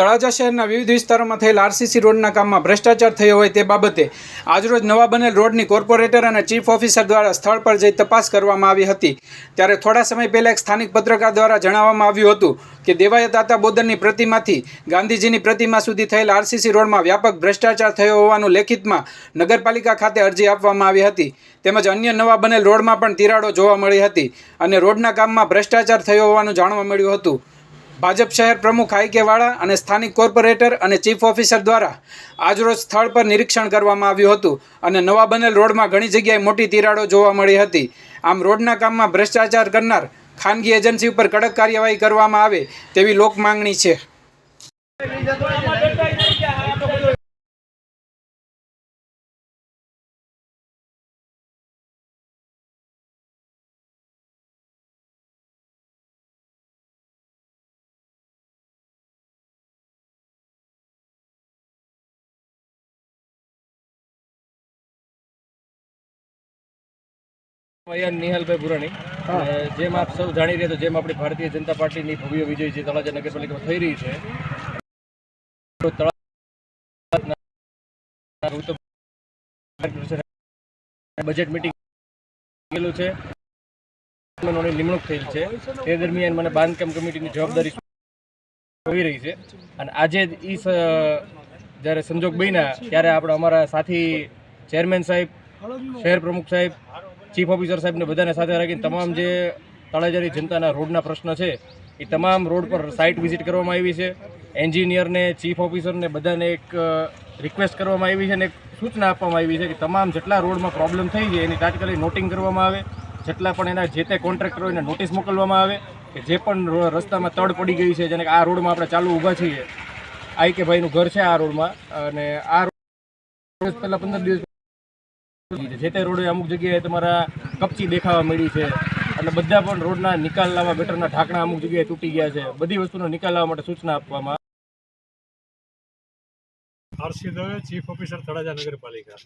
તળાજા શહેરના વિવિધ વિસ્તારોમાં થયેલ આરસીસી રોડના કામમાં ભ્રષ્ટાચાર થયો હોય તે બાબતે આજરોજ નવા બનેલ રોડની કોર્પોરેટર અને ચીફ ઓફિસર દ્વારા સ્થળ પર જઈ તપાસ કરવામાં આવી હતી. ત્યારે થોડા સમય પહેલા એક સ્થાનિક પત્રકાર દ્વારા જણાવવામાં આવ્યું હતું કે દેવાયત બોદરની પ્રતિમાથી ગાંધીજીની પ્રતિમા સુધી થયેલ આરસીસી રોડમાં વ્યાપક ભ્રષ્ટાચાર થયો હોવાનું લેખિતમાં નગરપાલિકા ખાતે અરજી આપવામાં આવી હતી. તેમજ અન્ય નવા બનેલ રોડમાં પણ તિરાડો જોવા મળી હતી અને રોડના કામમાં ભ્રષ્ટાચાર થયો હોવાનું જાણવા મળ્યું હતું. ભાજપ શહેર પ્રમુખ આઈકેવાળા અને સ્થાનિક કોર્પોરેટર અને ચીફ ઓફિસર દ્વારા આજરોજ સ્થળ પર નિરીક્ષણ કરવામાં આવ્યું હતું અને નવા બનેલ રોડમાં ઘણી જગ્યાએ મોટી તિરાડો જોવા મળી હતી. આમ રોડના કામમાં ભ્રષ્ટાચાર કરનાર ખાનગી એજન્સી ઉપર કડક કાર્યવાહી કરવામાં આવે તેવી લોક માંગણી છે. અહીંયા નિહાલભાઈ ભુરાણી. જેમ આપ સૌ જાણી રહ્યા તો જેમ આપણી ભારતીય જનતા પાર્ટીની ભવ્ય વિજય જે તળાજા નગરપાલિકામાં થઈ રહી છે બજેટ મિટિંગ છે. નિમણૂક થયેલ છે. તે દરમિયાન મને બાંધકામ કમિટીની જવાબદારી હોઈ રહી છે. અને આજે જ ઈ જ્યારે સંજોગ બન્યા ત્યારે આપણે અમારા સાથી ચેરમેન સાહેબ શહેર પ્રમુખ સાહેબ ચીફ ઓફિસર સાહેબને બધાને સાથે રાખીને તમામ જે તળાજાની જનતાના રોડના પ્રશ્ન છે, એ તમામ રોડ પર સાઇટ વિઝિટ કરવામાં આવી છે. એન્જિનિયરને ચીફ ઓફિસરને બધાને એક રિક્વેસ્ટ કરવામાં આવી છે અને એક સૂચના આપવામાં આવી છે કે તમામ જેટલા રોડમાં પ્રોબ્લેમ થઈ છે, એની તાત્કાલિક નોટિંગ કરવામાં આવે. જેટલા પણ એના જે તે કોન્ટ્રાક્ટરો એને નોટિસ મોકલવામાં આવે કે જે પણ રસ્તામાં તડ પડી ગઈ છે, જેને આ રોડમાં આપણે ચાલુ ઊભા છીએ. આઈ કે ભાઈનું ઘર છે આ રોડમાં અને આ રોડ પહેલાં પંદર દિવસ જે તે રોડે અમુક જગ્યાએ તમારા કપચી દેખાવા મળી છે અને બધા પણ રોડના નિકાલ લાવવા ગટરના ઢાંકણા અમુક જગ્યાએ તૂટી ગયા છે. બધી વસ્તુનો નિકાલ લાવવા માટે સૂચના આપવામાં RC Dave, chief officer Talaja નગરપાલિકા.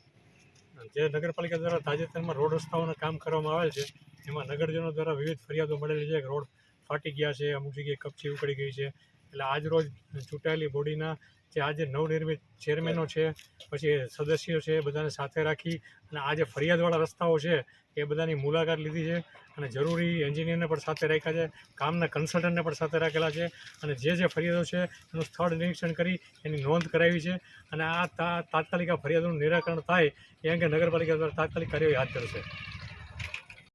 જે નગરપાલિકા દ્વારા તાજેતરમાં રોડ રસ્તાઓના કામ કરવામાં આવે છે, એમાં નગરજનો દ્વારા વિવિધ ફરિયાદો મળેલી છે કે રોડ ફાટી ગયા છે, અમુક જગ્યાએ કપચી ઉકળી ગઈ છે. એટલે આજ રોજ ચૂંટાયેલી બોડીના જે આજે નવનિર્મિત ચેરમેનો છે, પછી સદસ્યો છે બધાને સાથે રાખી અને આ જે ફરિયાદવાળા રસ્તાઓ છે એ બધાની મુલાકાત લીધી છે અને જરૂરી એન્જિનિયરને પણ સાથે રાખ્યા છે, કામના કન્સલ્ટન્ટને પણ સાથે રાખેલા છે અને જે જે ફરિયાદો છે એનું સ્થળ નિરીક્ષણ કરી એની નોંધ કરાવી છે અને આ તાત્કાલિક આ ફરિયાદોનું નિરાકરણ થાય એ અંગે નગરપાલિકા દ્વારા તાત્કાલિક કાર્યવાહી હાથ ધરશે.